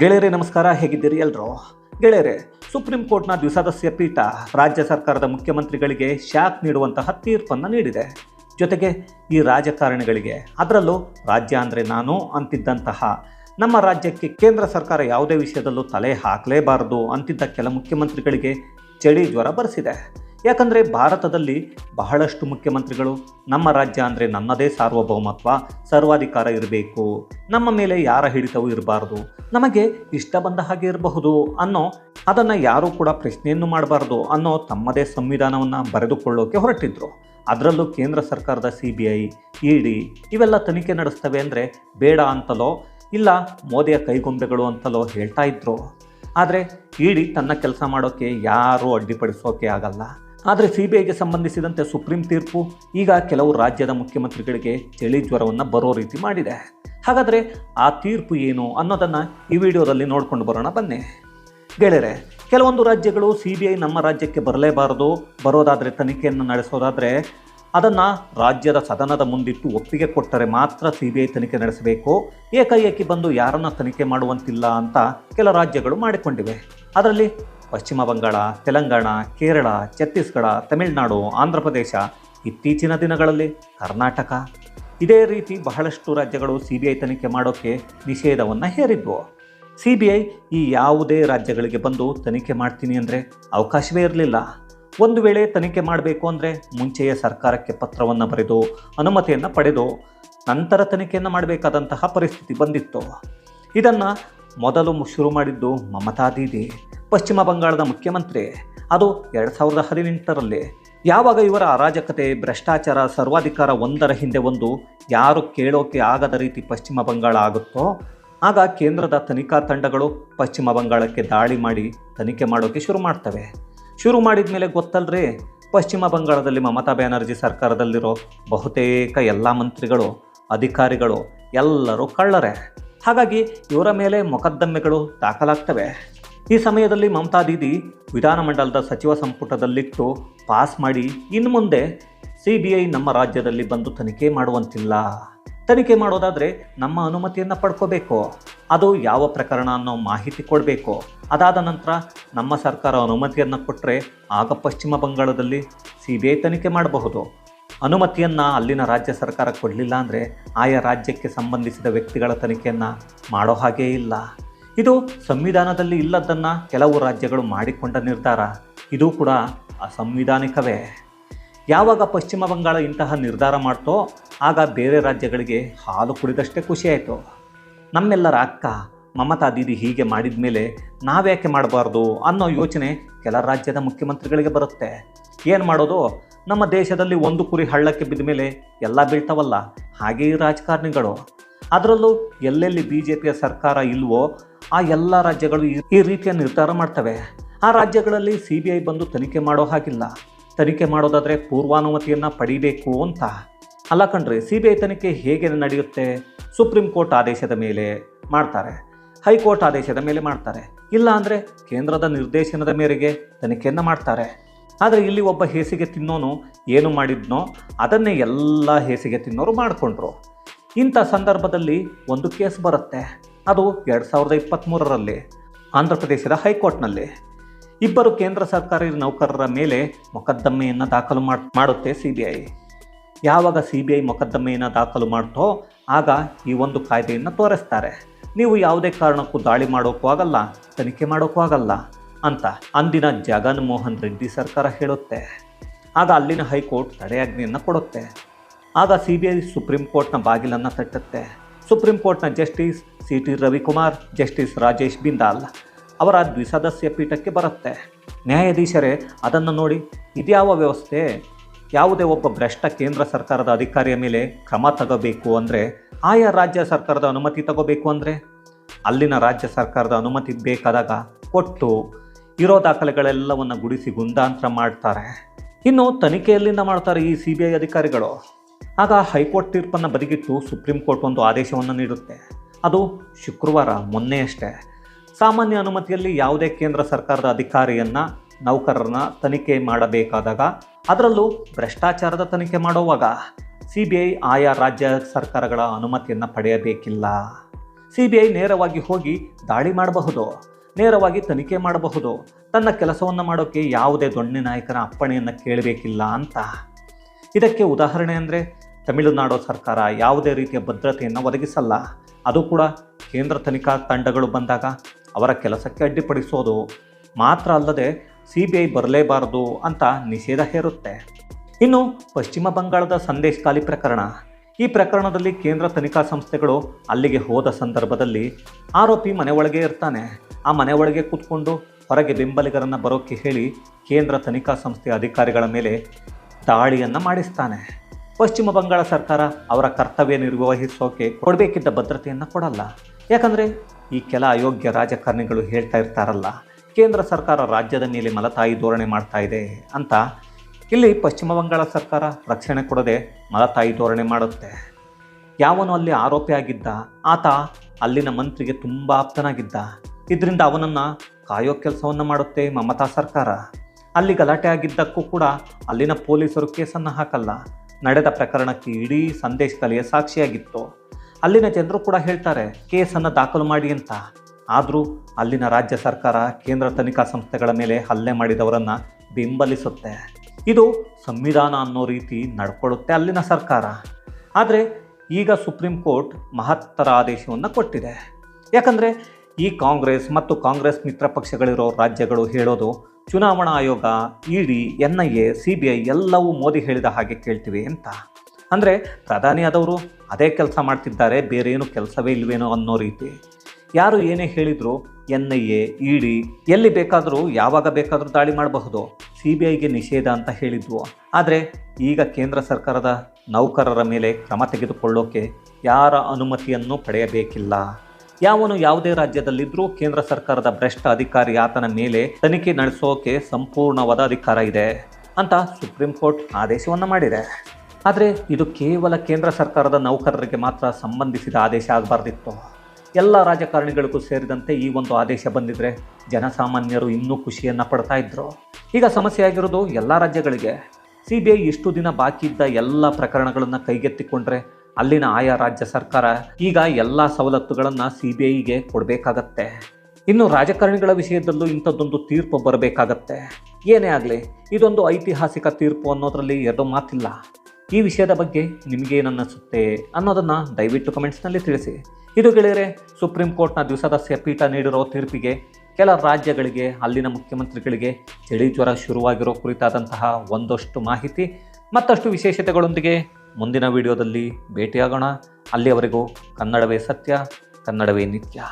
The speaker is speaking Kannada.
ಗೆಳೆಯರೇ, ನಮಸ್ಕಾರ. ಹೇಗಿದ್ದೀರಿ ಎಲ್ಲರೂ ಗೆಳೆಯರೆ, ಸುಪ್ರೀಂ ಕೋರ್ಟ್ನ ದ್ವಿಸದಸ್ಯ ಪೀಠ ರಾಜ್ಯ ಸರ್ಕಾರದ ಮುಖ್ಯಮಂತ್ರಿಗಳಿಗೆ ಶಾಕ್ ನೀಡುವಂತಹ ತೀರ್ಪನ್ನು ನೀಡಿದೆ. ಜೊತೆಗೆ ಈ ರಾಜಕಾರಣಿಗಳಿಗೆ, ಅದರಲ್ಲೂ ರಾಜ್ಯ ಅಂದರೆ ನಾನು ಅಂತಿದ್ದಂತಹ ನಮ್ಮ ರಾಜ್ಯಕ್ಕೆ ಕೇಂದ್ರ ಸರ್ಕಾರ ಯಾವುದೇ ವಿಷಯದಲ್ಲೂ ತಲೆ ಹಾಕಲೇಬಾರದು ಅಂತಿದ್ದ ಕೆಲ ಮುಖ್ಯಮಂತ್ರಿಗಳಿಗೆ ಚಳಿ ಜ್ವರ ಬರೆಸಿದೆ. ಯಾಕಂದರೆ ಭಾರತದಲ್ಲಿ ಬಹಳಷ್ಟು ಮುಖ್ಯಮಂತ್ರಿಗಳು ನಮ್ಮ ರಾಜ್ಯ ಅಂದರೆ ನನ್ನದೇ ಸಾರ್ವಭೌಮತ್ವ, ಸರ್ವಾಧಿಕಾರ ಇರಬೇಕು, ನಮ್ಮ ಮೇಲೆ ಯಾರ ಹಿಡಿತವೂ ಇರಬಾರ್ದು, ನಮಗೆ ಇಷ್ಟ ಬಂದ ಹಾಗೆ ಇರಬಹುದು ಅನ್ನೋ ಅದನ್ನು ಯಾರೂ ಕೂಡ ಪ್ರಶ್ನೆಯನ್ನು ಮಾಡಬಾರ್ದು ಅನ್ನೋ ತಮ್ಮದೇ ಸಂವಿಧಾನವನ್ನು ಬರೆದುಕೊಳ್ಳೋಕೆ ಹೊರಟಿದ್ರು. ಅದರಲ್ಲೂ ಕೇಂದ್ರ ಸರ್ಕಾರದ C B I, E D ಇವೆಲ್ಲ ತನಿಖೆ ನಡೆಸ್ತವೆ ಅಂದರೆ ಬೇಡ ಅಂತಲೋ ಇಲ್ಲ ಮೋದಿಯ ಕೈಗೊಂಬೆಗಳು ಅಂತಲೋ ಹೇಳ್ತಾ ಇದ್ರು. ಆದರೆ ಇಡಿ ತನ್ನ ಕೆಲಸ ಮಾಡೋಕ್ಕೆ ಯಾರೂ ಅಡ್ಡಿಪಡಿಸೋಕೆ ಆಗಲ್ಲ. ಆದರೆ ಸಿಬಿಐಗೆ ಸಂಬಂಧಿಸಿದಂತೆ ಸುಪ್ರೀಂ ತೀರ್ಪು ಈಗ ಕೆಲವು ರಾಜ್ಯದ ಮುಖ್ಯಮಂತ್ರಿಗಳಿಗೆ ಚಳಿ ಜ್ವರವನ್ನು ಬರೋ ರೀತಿ ಮಾಡಿದೆ. ಹಾಗಾದರೆ ಆ ತೀರ್ಪು ಏನು ಅನ್ನೋದನ್ನು ಈ ವಿಡಿಯೋದಲ್ಲಿ ನೋಡ್ಕೊಂಡು ಬರೋಣ ಬನ್ನಿ. ಗೆಳೆಯರೆ, ಕೆಲವೊಂದು ರಾಜ್ಯಗಳು ಸಿ ಬಿ ಐ ನಮ್ಮ ರಾಜ್ಯಕ್ಕೆ ಬರಲೇಬಾರದು, ಬರೋದಾದರೆ ತನಿಖೆಯನ್ನು ನಡೆಸೋದಾದರೆ ಅದನ್ನು ರಾಜ್ಯದ ಸದನದ ಮುಂದಿಟ್ಟು ಒಪ್ಪಿಗೆ ಕೊಟ್ಟರೆ ಮಾತ್ರ ಸಿ ಬಿ ಐ ತನಿಖೆ ನಡೆಸಬೇಕು, ಏಕಾಏಕಿ ಬಂದು ಯಾರನ್ನ ತನಿಖೆ ಮಾಡುವಂತಿಲ್ಲ ಅಂತ ಕೆಲ ರಾಜ್ಯಗಳು ಮಾಡಿಕೊಂಡಿವೆ. ಅದರಲ್ಲಿ ಪಶ್ಚಿಮ ಬಂಗಾಳ, ತೆಲಂಗಾಣ, ಕೇರಳ, ಛತ್ತೀಸ್ಗಢ, ತಮಿಳುನಾಡು, ಆಂಧ್ರ ಪ್ರದೇಶ ಇತ್ತೀಚಿನ ದಿನಗಳಲ್ಲಿ ಕರ್ನಾಟಕ. ಇದೇ ರೀತಿ ಬಹಳಷ್ಟು ರಾಜ್ಯಗಳು ಸಿ ಬಿ ಐ ತನಿಖೆ ಮಾಡೋಕ್ಕೆ ನಿಷೇಧವನ್ನು ಹೇರಿದ್ವು. ಸಿ ಬಿ ಐ ಈ ಯಾವುದೇ ರಾಜ್ಯಗಳಿಗೆ ಬಂದು ತನಿಖೆ ಮಾಡ್ತೀನಿ ಅಂದರೆ ಅವಕಾಶವೇ ಇರಲಿಲ್ಲ. ಒಂದು ವೇಳೆ ತನಿಖೆ ಮಾಡಬೇಕು ಅಂದರೆ ಮುಂಚೆಯೇ ಸರ್ಕಾರಕ್ಕೆ ಪತ್ರವನ್ನು ಬರೆದು ಅನುಮತಿಯನ್ನು ಪಡೆದು ನಂತರ ತನಿಖೆಯನ್ನು ಮಾಡಬೇಕಾದಂತಹ ಪರಿಸ್ಥಿತಿ ಬಂದಿತ್ತು. ಇದನ್ನು ಮೊದಲು ಶುರು ಮಾಡಿದ್ದು ಮಮತಾ ದೀದಿ, ಪಶ್ಚಿಮ ಬಂಗಾಳದ ಮುಖ್ಯಮಂತ್ರಿ. ಅದು ಎರಡು ಸಾವಿರದ ಹದಿನೆಂಟರಲ್ಲಿ. ಯಾವಾಗ ಇವರ ಅರಾಜಕತೆ, ಭ್ರಷ್ಟಾಚಾರ, ಸರ್ವಾಧಿಕಾರ ಒಂದರ ಹಿಂದೆ ಒಂದು ಯಾರು ಕೇಳೋಕೆ ಆಗದ ರೀತಿ ಪಶ್ಚಿಮ ಬಂಗಾಳ ಆಗುತ್ತೋ, ಆಗ ಕೇಂದ್ರದ ತನಿಖಾ ತಂಡಗಳು ಪಶ್ಚಿಮ ಬಂಗಾಳಕ್ಕೆ ದಾಳಿ ಮಾಡಿ ತನಿಖೆ ಮಾಡೋಕ್ಕೆ ಶುರು ಮಾಡ್ತವೆ. ಶುರು ಮಾಡಿದ ಮೇಲೆ ಗೊತ್ತಲ್ರಿ, ಪಶ್ಚಿಮ ಬಂಗಾಳದಲ್ಲಿ ಮಮತಾ ಬ್ಯಾನರ್ಜಿ ಸರ್ಕಾರದಲ್ಲಿರೋ ಬಹುತೇಕ ಎಲ್ಲ ಮಂತ್ರಿಗಳು, ಅಧಿಕಾರಿಗಳು ಎಲ್ಲರೂ ಕಳ್ಳರೇ. ಹಾಗಾಗಿ ಇವರ ಮೇಲೆ ಮೊಕದ್ದಮೆಗಳು ದಾಖಲಾಗ್ತವೆ. ಈ ಸಮಯದಲ್ಲಿ ಮಮತಾ ದೀದಿ ವಿಧಾನಮಂಡಲದ ಸಚಿವ ಸಂಪುಟದಲ್ಲಿಟ್ಟು ಪಾಸ್ ಮಾಡಿ ಇನ್ನು ಮುಂದೆ ಸಿ ಬಿ ಐ ನಮ್ಮ ರಾಜ್ಯದಲ್ಲಿ ಬಂದು ತನಿಖೆ ಮಾಡುವಂತಿಲ್ಲ. ತನಿಖೆ ಮಾಡೋದಾದರೆ ನಮ್ಮ ಅನುಮತಿಯನ್ನು ಪಡ್ಕೋಬೇಕು. ಅದು ಯಾವ ಪ್ರಕರಣ ಅನ್ನೋ ಮಾಹಿತಿ ಕೊಡಬೇಕು. ಅದಾದ ನಂತರ ನಮ್ಮ ಸರ್ಕಾರ ಅನುಮತಿಯನ್ನು ಕೊಟ್ಟರೆ ಆಗ ಪಶ್ಚಿಮ ಬಂಗಾಳದಲ್ಲಿ ಸಿ ಬಿ ಐ ತನಿಖೆ ಮಾಡಬಹುದು. ಅನುಮತಿಯನ್ನು ಅಲ್ಲಿನ ರಾಜ್ಯ ಸರ್ಕಾರ ಕೊಡಲಿಲ್ಲ ಅಂದರೆ ಆಯಾ ರಾಜ್ಯಕ್ಕೆ ಸಂಬಂಧಿಸಿದ ವ್ಯಕ್ತಿಗಳ ತನಿಖೆಯನ್ನು ಮಾಡೋ ಹಾಗೇ ಇಲ್ಲ. ಇದು ಸಂವಿಧಾನದಲ್ಲಿ ಇಲ್ಲದನ್ನು ಕೆಲವು ರಾಜ್ಯಗಳು ಮಾಡಿಕೊಂಡ ನಿರ್ಧಾರ. ಇದು ಕೂಡ ಅಸಂವಿಧಾನಿಕವೇ. ಯಾವಾಗ ಪಶ್ಚಿಮ ಬಂಗಾಳ ಇಂತಹ ನಿರ್ಧಾರ ಮಾಡ್ತೋ ಆಗ ಬೇರೆ ರಾಜ್ಯಗಳಿಗೆ ಹಾಲು ಕುಡಿದಷ್ಟೇ ಖುಷಿಯಾಯಿತು ನಮ್ಮೆಲ್ಲರ ಅಕ್ಕ, ಮಮತಾ ದೀದಿ ಹೀಗೆ ಮಾಡಿದ ಮೇಲೆ ನಾವ್ಯಾಕೆ ಮಾಡಬಾರ್ದು ಅನ್ನೋ ಯೋಚನೆ ಕೆಲ ರಾಜ್ಯದ ಮುಖ್ಯಮಂತ್ರಿಗಳಿಗೆ ಬರುತ್ತೆ. ಏನು ಮಾಡೋದು? ನಮ್ಮ ದೇಶದಲ್ಲಿ ಒಂದು ಕುರಿ ಹಳ್ಳಕ್ಕೆ ಬಿದ್ದ ಮೇಲೆ ಎಲ್ಲ ಬೀಳ್ತಾವಲ್ಲ? ಹಾಗೇ ರಾಜಕಾರಣಿಗಳು. ಅದರಲ್ಲೂ ಎಲ್ಲೆಲ್ಲಿ ಬಿ ಜೆ ಪಿಯ ಸರ್ಕಾರ ಇಲ್ವೋ, ಆ ಎಲ್ಲ ರಾಜ್ಯಗಳು ಈ- ಈ ರೀತಿಯ ನಿರ್ಧಾರ ಮಾಡ್ತವೆ. ಆ ರಾಜ್ಯಗಳಲ್ಲಿ ಸಿ ಬಿ ಐ ಬಂದು ತನಿಖೆ ಮಾಡೋ ಹಾಗಿಲ್ಲ. ತನಿಖೆ ಮಾಡೋದಾದರೆ ಪೂರ್ವಾನುಮತಿಯನ್ನು ಪಡೀಬೇಕು ಅಂತ. ಅಲ್ಲ ಕಣ್ರಿ ಸಿ ಬಿ ಐ ತನಿಖೆ ಹೇಗೆ ನಡೆಯುತ್ತೆ? ಸುಪ್ರೀಂ ಕೋರ್ಟ್ ಆದೇಶದ ಮೇಲೆ ಮಾಡ್ತಾರೆ. ಹೈಕೋರ್ಟ್ ಆದೇಶದ ಮೇಲೆ ಮಾಡ್ತಾರೆ. ಇಲ್ಲ ಅಂದರೆ ಕೇಂದ್ರದ ನಿರ್ದೇಶನದ ಮೇರೆಗೆ ತನಿಖೆಯನ್ನು ಮಾಡ್ತಾರೆ. ಆದರೆ ಇಲ್ಲಿ ಒಬ್ಬ ಹೇಸಿಗೆ ತಿನ್ನೋನು ಏನು ಮಾಡಿದ್ನೋ ಅದನ್ನೇ ಎಲ್ಲ ಹೇಸಿಗೆ ತಿನ್ನೋರು ಮಾಡಿಕೊಂಡ್ರು. ಇಂಥ ಸಂದರ್ಭದಲ್ಲಿ ಒಂದು ಕೇಸ್ ಬರುತ್ತೆ. ಅದು ಎರಡು ಸಾವಿರದ ಇಪ್ಪತ್ತ್ಮೂರರಲ್ಲಿ ಆಂಧ್ರ ಪ್ರದೇಶದ ಹೈಕೋರ್ಟ್ನಲ್ಲಿ. ಇಬ್ಬರು ಕೇಂದ್ರ ಸರ್ಕಾರಿ ನೌಕರರ ಮೇಲೆ ಮೊಕದ್ದಮೆಯನ್ನು ದಾಖಲು ಮಾಡ್, ಮಾಡುತ್ತೆ ಸಿ ಬಿ ಐ. ಯಾವಾಗ ಸಿ ಬಿ ಐ ಮೊಕದ್ದಮೆಯನ್ನು ದಾಖಲು ಮಾಡ್ತೋ ಆಗ ಈ ಒಂದು ಕಾಯ್ದೆಯನ್ನು ತೋರಿಸ್ತಾರೆ. ನೀವು ಯಾವುದೇ ಕಾರಣಕ್ಕೂ ದಾಳಿ ಮಾಡೋಕ್ಕೂ ಆಗಲ್ಲ, ತನಿಖೆ ಮಾಡೋಕ್ಕೂ ಆಗಲ್ಲ. ಅಂತ ಅಂದಿನ ಜಗನ್ ಮೋಹನ್ ರೆಡ್ಡಿ ಸರ್ಕಾರ ಹೇಳುತ್ತೆ. ಆಗ ಅಲ್ಲಿನ ಹೈಕೋರ್ಟ್ ತಡೆಯಾಜ್ಞೆಯನ್ನು ಕೊಡುತ್ತೆ. ಆಗ ಸಿ ಬಿ ಐ ಸುಪ್ರೀಂ ಕೋರ್ಟ್ನ ಬಾಗಿಲನ್ನು ತಟ್ಟುತ್ತೆ. ಸುಪ್ರೀಂ ಕೋರ್ಟ್ನ justice C T Ravikumar, justice Rajesh Bindal ಅವರ ದ್ವಿಸದಸ್ಯ ಪೀಠಕ್ಕೆ ಬರುತ್ತೆ. ನ್ಯಾಯಾಧೀಶರೇ, ಅದನ್ನು ನೋಡಿ ಇದ್ಯಾವ ವ್ಯವಸ್ಥೆ? ಯಾವುದೇ ಒಬ್ಬ ಭ್ರಷ್ಟ ಕೇಂದ್ರ ಸರ್ಕಾರದ ಅಧಿಕಾರಿಯ ಮೇಲೆ ಕ್ರಮ ತಗೋಬೇಕು ಅಂದರೆ, ಆಯಾ ರಾಜ್ಯ ಸರ್ಕಾರದ ಅನುಮತಿ ತಗೋಬೇಕು ಅಂದರೆ? ಅಲ್ಲಿನ ರಾಜ್ಯ ಸರ್ಕಾರದ ಅನುಮತಿ ಬೇಕಾದಾಗ ಕೊಟ್ಟು ಇರೋ ದಾಖಲೆಗಳೆಲ್ಲವನ್ನು ಗುಡಿಸಿ ಗುಂಡಾಂತರ ಮಾಡ್ತಾರೆ. ಇನ್ನು ತನಿಖೆಯಲ್ಲಿಂದ ಮಾಡ್ತಾರೆ ಈ ಸಿ ಬಿ ಐ ಅಧಿಕಾರಿಗಳು. ಆಗ ಹೈಕೋರ್ಟ್ ತೀರ್ಪನ್ನು ಬದಿಗಿಟ್ಟು ಸುಪ್ರೀಂ ಕೋರ್ಟ್ ಒಂದು ಆದೇಶವನ್ನು ನೀಡುತ್ತೆ. ಅದು ಶುಕ್ರವಾರ ಮೊನ್ನೆಯಷ್ಟೇ ಸಾಮಾನ್ಯ ಅನುಮತಿಯಲ್ಲಿ ಯಾವುದೇ ಕೇಂದ್ರ ಸರ್ಕಾರದ ಅಧಿಕಾರಿಯನ್ನು, ನೌಕರರನ್ನ ತನಿಖೆ ಮಾಡಬೇಕಾದಾಗ ಅದರಲ್ಲೂ ಭ್ರಷ್ಟಾಚಾರದ ತನಿಖೆ ಮಾಡುವಾಗ ಸಿ ಬಿ ಐ ಆಯಾ ರಾಜ್ಯ ಸರ್ಕಾರಗಳ ಅನುಮತಿಯನ್ನು ಪಡೆಯಬೇಕಿಲ್ಲ. ಸಿ ಬಿ ಐ ನೇರವಾಗಿ ಹೋಗಿ ದಾಳಿ ಮಾಡಬಹುದು. ನೇರವಾಗಿ ತನಿಖೆ ಮಾಡಬಹುದು. ತನ್ನ ಕೆಲಸವನ್ನು ಮಾಡೋಕ್ಕೆ ಯಾವುದೇ ದೊಣ್ಣೆ ನಾಯಕರ ಅಪ್ಪಣೆಯನ್ನು ಕೇಳಬೇಕಿಲ್ಲ ಅಂತ. ಇದಕ್ಕೆ ಉದಾಹರಣೆ ಅಂದರೆ, ತಮಿಳುನಾಡು ಸರ್ಕಾರ ಯಾವುದೇ ರೀತಿಯ ಭದ್ರತೆಯನ್ನು ಒದಗಿಸಲ್ಲ. ಅದು ಕೂಡ ಕೇಂದ್ರ ತನಿಖಾ ತಂಡಗಳು ಬಂದಾಗ ಅವರ ಕೆಲಸಕ್ಕೆ ಅಡ್ಡಿಪಡಿಸೋದು. ಮಾತ್ರ ಅಲ್ಲದೆ ಸಿ ಬಿ ಐ ಬರಲೇಬಾರದು ಅಂತ ನಿಷೇಧ ಹೇರುತ್ತೆ. ಇನ್ನು ಪಶ್ಚಿಮ ಬಂಗಾಳದ ಸಂದೇಶ್ ಖಾಲಿ ಪ್ರಕರಣ. ಈ ಪ್ರಕರಣದಲ್ಲಿ ಕೇಂದ್ರ ತನಿಖಾ ಸಂಸ್ಥೆಗಳು ಅಲ್ಲಿಗೆ ಹೋದ ಸಂದರ್ಭದಲ್ಲಿ ಆರೋಪಿ ಮನೆ ಒಳಗೆ ಇರ್ತಾನೆ. ಆ ಮನೆ ಒಳಗೆ ಕೂತ್ಕೊಂಡು ಹೊರಗೆ ಬೆಂಬಲಿಗರನ್ನು ಬರೋಕ್ಕೆ ಹೇಳಿ ಕೇಂದ್ರ ತನಿಖಾ ಸಂಸ್ಥೆಯ ಅಧಿಕಾರಿಗಳ ಮೇಲೆ ದಾಳಿಯನ್ನು ಮಾಡಿಸ್ತಾನೆ. ಪಶ್ಚಿಮ ಬಂಗಾಳ ಸರ್ಕಾರ ಅವರ ಕರ್ತವ್ಯ ನಿರ್ವಹಿಸೋಕೆ ಕೊಡಬೇಕಿದ್ದ ಭದ್ರತೆಯನ್ನು ಕೊಡಲ್ಲ. ಯಾಕಂದರೆ ಈ ಕೆಲ ಅಯೋಗ್ಯ ರಾಜಕಾರಣಿಗಳು ಹೇಳ್ತಾ ಇರ್ತಾರಲ್ಲ, ಕೇಂದ್ರ ಸರ್ಕಾರ ರಾಜ್ಯದ ಮೇಲೆ ಮಲತಾಯಿ ಧೋರಣೆ ಮಾಡ್ತಾ ಇದೆ ಅಂತ. ಇಲ್ಲಿ ಪಶ್ಚಿಮ ಬಂಗಾಳ ಸರ್ಕಾರ ರಕ್ಷಣೆ ಕೊಡದೆ ಮಲತಾಯಿ ಧೋರಣೆ ಮಾಡುತ್ತೆ. ಯಾವನು ಅಲ್ಲಿ ಆರೋಪಿ ಆಗಿದ್ದ, ಆತ ಅಲ್ಲಿನ ಮಂತ್ರಿಗೆ ತುಂಬ ಆಪ್ತನಾಗಿದ್ದ. ಇದರಿಂದ ಅವನನ್ನು ಕಾಯೋ ಕೆಲಸವನ್ನು ಮಾಡುತ್ತೆ ಮಮತಾ ಸರ್ಕಾರ. ಅಲ್ಲಿ ಗಲಾಟೆ ಆಗಿದ್ದಕ್ಕೂ ಕೂಡ ಅಲ್ಲಿನ ಪೊಲೀಸರು ಕೇಸನ್ನು ಹಾಕಲ್ಲ. ನಡೆದ ಪ್ರಕರಣಕ್ಕೆ ಇಡೀ ಸಂದೇಶ ಕಲೆಯ ಸಾಕ್ಷಿಯಾಗಿತ್ತು. ಅಲ್ಲಿನ ಜನರು ಕೂಡ ಹೇಳ್ತಾರೆ, ಕೇಸನ್ನು ದಾಖಲು ಮಾಡಿ ಅಂತ. ಆದರೂ ಅಲ್ಲಿನ ರಾಜ್ಯ ಸರ್ಕಾರ ಕೇಂದ್ರ ತನಿಖಾ ಸಂಸ್ಥೆಗಳ ಮೇಲೆ ಹಲ್ಲೆ ಮಾಡಿದವರನ್ನು ಬೆಂಬಲಿಸುತ್ತೆ. ಇದು ಸಂವಿಧಾನ ಅನ್ನೋ ರೀತಿ ನಡ್ಕೊಳ್ಳುತ್ತೆ ಅಲ್ಲಿನ ಸರ್ಕಾರ. ಆದರೆ ಈಗ ಸುಪ್ರೀಂ ಕೋರ್ಟ್ ಮಹತ್ತರ ಆದೇಶವನ್ನು ಕೊಟ್ಟಿದೆ. ಯಾಕಂದರೆ ಈ ಕಾಂಗ್ರೆಸ್ ಮತ್ತು ಕಾಂಗ್ರೆಸ್ ಮಿತ್ರ ಪಕ್ಷಗಳಿರೋ ರಾಜ್ಯಗಳು ಹೇಳೋದು, ಚುನಾವಣಾ ಆಯೋಗ, E D, N I A, C B I ಎಲ್ಲವೂ ಮೋದಿ ಹೇಳಿದ ಹಾಗೆ ಕೇಳ್ತೀವಿ ಅಂತ. ಅಂದರೆ ಪ್ರಧಾನಿಯಾದವರು ಅದೇ ಕೆಲಸ ಮಾಡ್ತಿದ್ದಾರೆ, ಬೇರೇನು ಕೆಲಸವೇ ಇಲ್ವೇನೋ ಅನ್ನೋ ರೀತಿ. ಯಾರು ಏನೇ ಹೇಳಿದರೂ N I A, E D, ಎಲ್ಲಿ ಬೇಕಾದರೂ, ಯಾವಾಗ ಬೇಕಾದರೂ ದಾಳಿ ಮಾಡಬಹುದು. ಸಿ ಬಿ ಐಗೆ ನಿಷೇಧ ಅಂತ ಹೇಳಿದ್ವು. ಆದರೆ ಈಗ ಕೇಂದ್ರ ಸರ್ಕಾರದ ನೌಕರರ ಮೇಲೆ ಕ್ರಮ ತೆಗೆದುಕೊಳ್ಳೋಕೆ ಯಾರ ಅನುಮತಿಯನ್ನು ಪಡೆಯಬೇಕಿಲ್ಲ. ಯಾವನು ಯಾವುದೇ ರಾಜ್ಯದಲ್ಲಿದ್ದರೂ ಕೇಂದ್ರ ಸರ್ಕಾರದ ಭ್ರಷ್ಟ ಅಧಿಕಾರಿ ಆತನ ಮೇಲೆ ತನಿಖೆ ನಡೆಸೋಕೆ ಸಂಪೂರ್ಣವಾದ ಅಧಿಕಾರ ಇದೆ ಅಂತ ಸುಪ್ರೀಂ ಕೋರ್ಟ್ ಆದೇಶವನ್ನು ಮಾಡಿದೆ. ಆದರೆ ಇದು ಕೇವಲ ಕೇಂದ್ರ ಸರ್ಕಾರದ ನೌಕರರಿಗೆ ಮಾತ್ರ ಸಂಬಂಧಿಸಿದ ಆದೇಶ ಆಗಬಾರ್ದಿತ್ತು. ಎಲ್ಲ ರಾಜಕಾರಣಿಗಳಿಗೂ ಸೇರಿದಂತೆ ಈ ಒಂದು ಆದೇಶ ಬಂದಿದ್ರೆ ಜನಸಾಮಾನ್ಯರು ಇನ್ನೂ ಖುಷಿಯನ್ನು ಪಡ್ತಾ ಇದ್ರು. ಈಗ ಸಮಸ್ಯೆ ಆಗಿರೋದು ಎಲ್ಲ ರಾಜ್ಯಗಳಿಗೆ. ಸಿ ಬಿ ಐ ಇಷ್ಟು ದಿನ ಬಾಕಿ ಇದ್ದ ಎಲ್ಲ ಪ್ರಕರಣಗಳನ್ನು ಕೈಗೆತ್ತಿಕೊಂಡ್ರೆ ಅಲ್ಲಿನ ಆಯಾ ರಾಜ್ಯ ಸರ್ಕಾರ ಈಗ ಎಲ್ಲ ಸವಲತ್ತುಗಳನ್ನು ಸಿ ಬಿ ಐಗೆ ಕೊಡಬೇಕಾಗತ್ತೆ. ಇನ್ನು ರಾಜಕಾರಣಿಗಳ ವಿಷಯದಲ್ಲೂ ಇಂಥದ್ದೊಂದು ತೀರ್ಪು ಬರಬೇಕಾಗತ್ತೆ. ಏನೇ ಆಗಲಿ, ಇದೊಂದು ಐತಿಹಾಸಿಕ ತೀರ್ಪು ಅನ್ನೋದರಲ್ಲಿ ಎರಡು ಮಾತಿಲ್ಲ. ಈ ವಿಷಯದ ಬಗ್ಗೆ ನಿಮಗೇನನ್ನಿಸುತ್ತೆ ಅನ್ನೋದನ್ನು ದಯವಿಟ್ಟು ಕಮೆಂಟ್ಸ್ನಲ್ಲಿ ತಿಳಿಸಿ. ಇದು ಗೆಳೆಯರೆ, ಸುಪ್ರೀಂ ಕೋರ್ಟ್ನ ದ್ವಿಸದಸ್ಯ ಪೀಠ ನೀಡಿರೋ ತೀರ್ಪಿಗೆ ಕೆಲ ರಾಜ್ಯಗಳಿಗೆ, ಅಲ್ಲಿನ ಮುಖ್ಯಮಂತ್ರಿಗಳಿಗೆ ಚಳಿ ಜ್ವರ ಶುರುವಾಗಿರೋ ಕುರಿತಾದಂತಹ ಒಂದಷ್ಟು ಮಾಹಿತಿ, ಮತ್ತಷ್ಟು ವಿಶೇಷತೆಗಳೊಂದಿಗೆ ಮುಂದಿನ ವಿಡಿಯೋದಲ್ಲಿ ಭೇಟಿಯಾಗೋಣ. ಅಲ್ಲಿಯವರೆಗೂ ಕನ್ನಡವೇ ಸತ್ಯ ಕನ್ನಡವೇ ನಿತ್ಯ.